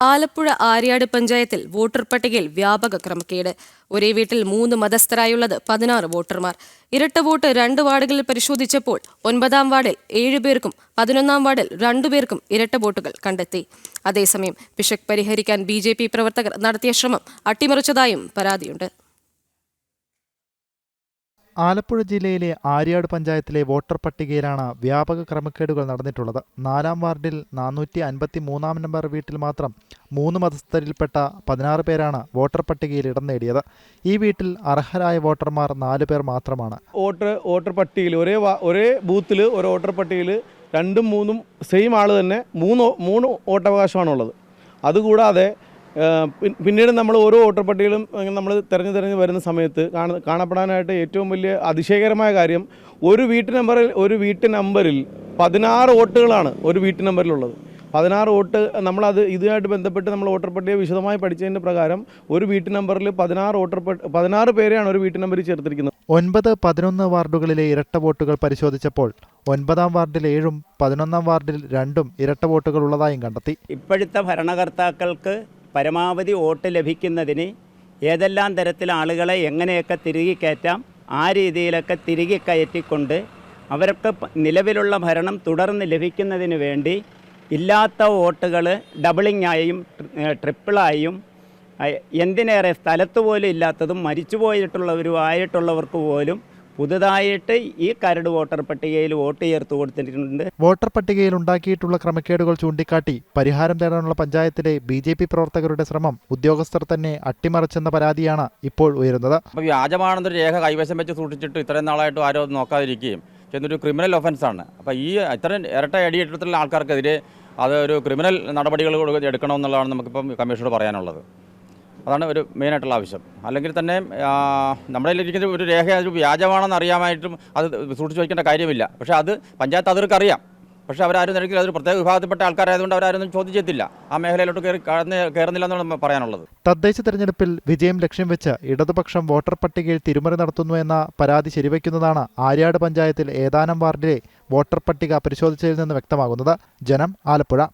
ആലപ്പുഴ ആര്യാട് പഞ്ചായത്തിൽ വോട്ടർ പട്ടികയിൽ വ്യാപക ക്രമക്കേട്. ഒരേ വീട്ടിൽ മൂന്ന് മതസ്ഥരായുള്ളത് പതിനാറ് വോട്ടർമാർ. ഇരട്ട വോട്ട് രണ്ട് വാർഡുകളിൽ പരിശോധിച്ചപ്പോൾ ഒൻപതാം വാർഡിൽ ഏഴുപേർക്കും പതിനൊന്നാം വാർഡിൽ രണ്ടുപേർക്കും ഇരട്ട വോട്ടുകൾ കണ്ടെത്തി. അതേസമയം പിശക് പരിഹരിക്കാൻ ബി പ്രവർത്തകർ നടത്തിയ ശ്രമം അട്ടിമറിച്ചതായും പരാതിയുണ്ട്. ആലപ്പുഴ ജില്ലയിലെ ആര്യാട് പഞ്ചായത്തിലെ വോട്ടർ പട്ടികയിലാണ് വ്യാപക ക്രമക്കേടുകൾ നടന്നിട്ടുള്ളത്. നാലാം വാർഡിൽ നാനൂറ്റി അൻപത്തി മൂന്നാം നമ്പർ വീട്ടിൽ മാത്രം മൂന്ന് മതസ്ഥരിൽപ്പെട്ട പതിനാറ് പേരാണ് വോട്ടർ പട്ടികയിൽ ഇടം നേടിയത്. ഈ വീട്ടിൽ അർഹരായ വോട്ടർമാർ നാല് പേർ മാത്രമാണ്. വോട്ടർ വോട്ടർ പട്ടികയിൽ ഒരേ ഒരേ ബൂത്തിൽ ഒരു വോട്ടർ പട്ടികയിൽ രണ്ടും മൂന്നും സെയിം ആൾ തന്നെ മൂന്ന് മൂന്ന് വോട്ടവകാശമാണുള്ളത്. അതുകൂടാതെ പിന്നീട് നമ്മൾ ഓരോ വോട്ടർ പട്ടികയിലും നമ്മൾ തിരഞ്ഞു തിരഞ്ഞ് വരുന്ന സമയത്ത് കാണ കാണപ്പെടാനായിട്ട് ഏറ്റവും വലിയ അതിശയകരമായ കാര്യം ഒരു വീട്ടു നമ്പറിൽ ഒരു വീട്ടു നമ്പറിൽ പതിനാറ് വോട്ടുകളാണ് ഒരു വീട്ടു നമ്പറിലുള്ളത്. പതിനാറ് വോട്ട് നമ്മളത് ഇതുമായിട്ട് ബന്ധപ്പെട്ട് നമ്മൾ വോട്ടർ പട്ടിക വിശദമായി പഠിച്ചതിന്റെ പ്രകാരം ഒരു വീട്ടു നമ്പറിൽ പതിനാറ് വോട്ടർ പട്ടി പതിനാറ് പേരെയാണ് ഒരു വീട്ടു നമ്പറിൽ ചേർത്തിരിക്കുന്നത്. ഒൻപത് പതിനൊന്ന് വാർഡുകളിലെ ഇരട്ട വോട്ടുകൾ പരിശോധിച്ചപ്പോൾ ഒൻപതാം വാർഡിൽ ഏഴും പതിനൊന്നാം വാർഡിൽ രണ്ടും ഇരട്ട വോട്ടുകൾ ഉള്ളതായും കണ്ടെത്തി. ഇപ്പോഴത്തെ ഭരണകർത്താക്കൾക്ക് പരമാവധി വോട്ട് ലഭിക്കുന്നതിന് ഏതെല്ലാം തരത്തിൽ ആളുകളെ എങ്ങനെയൊക്കെ തിരികെ കയറ്റാം ആ രീതിയിലൊക്കെ തിരികെ കയറ്റിക്കൊണ്ട് അവർക്ക് നിലവിലുള്ള ഭരണം തുടർന്ന് ലഭിക്കുന്നതിന് വേണ്ടി ഇല്ലാത്ത വോട്ടുകൾ ഡബിളിങ്ങായും ട്രിപ്പിളായും എന്തിനേറെ സ്ഥലത്ത് പോലും ഇല്ലാത്തതും മരിച്ചു പോയിട്ടുള്ളവരുമായിട്ടുള്ളവർക്ക് പോലും പുതുതായിട്ട് ഈ കരട് വോട്ടർ പട്ടികയിൽ വോട്ട് ചേർത്ത് കൊടുത്തിട്ടുണ്ട്. വോട്ടർ പട്ടികയിൽ ഉണ്ടാക്കിയിട്ടുള്ള ക്രമക്കേടുകൾ ചൂണ്ടിക്കാട്ടി പരിഹാരം തേടാനുള്ള പഞ്ചായത്തിലെ ബി ജെ പി പ്രവർത്തകരുടെ ശ്രമം ഉദ്യോഗസ്ഥർ തന്നെ അട്ടിമറിച്ചെന്ന പരാതിയാണ് ഇപ്പോൾ ഉയരുന്നത്. വ്യാജമാണെന്നൊരു രേഖ കൈവശം വെച്ച് സൂക്ഷിച്ചിട്ട് ഇത്രയും നാളായിട്ട് ആരും നോക്കാതിരിക്കുകയും ചെന്നൊരു ക്രിമിനൽ ഒഫൻസാണ് അപ്പോൾ ഈ ഇത്രയും ഇരട്ട അടിയിട്ടിട്ടുള്ള ആൾക്കാർക്കെതിരെ അത് ഒരു ക്രിമിനൽ നടപടികൾ എടുക്കണമെന്നുള്ളതാണ് നമുക്കിപ്പം കമ്മീഷനോട് പറയാനുള്ളത്. അതാണ് ഒരു മെയിനായിട്ടുള്ള ആവശ്യം. അല്ലെങ്കിൽ തന്നെ നമ്മുടെ കയ്യിലിരിക്കുന്ന ഒരു രേഖ അത് വ്യാജമാണെന്ന് അറിയാമായിട്ടും അത് സൂക്ഷിച്ചു വയ്ക്കേണ്ട കാര്യമില്ല. പക്ഷേ അത് പഞ്ചായത്ത് അതിർക്ക് അറിയാം പക്ഷേ അവരാരും നിരക്കിൽ അതൊരു പ്രത്യേക വിഭാഗത്തിൽപ്പെട്ട ആൾക്കാരായതുകൊണ്ട് അവരാരും ചോദിച്ചെത്തില്ല ആ മേഖലയിലോട്ട് കയറി കയറുന്നില്ല എന്നാണ് പറയാനുള്ളത്. തദ്ദേശ തെരഞ്ഞെടുപ്പിൽ വിജയം ലക്ഷ്യം വെച്ച് ഇടതുപക്ഷം വോട്ടർ പട്ടികയിൽ തിരുമറി നടത്തുന്നു എന്ന പരാതി ശരിവയ്ക്കുന്നതാണ് ആര്യാട് പഞ്ചായത്തിൽ ഏതാനും വാർഡിലെ വോട്ടർ പട്ടിക പരിശോധിച്ചതിൽ നിന്ന് വ്യക്തമാകുന്നത്. ജനം ആലപ്പുഴ.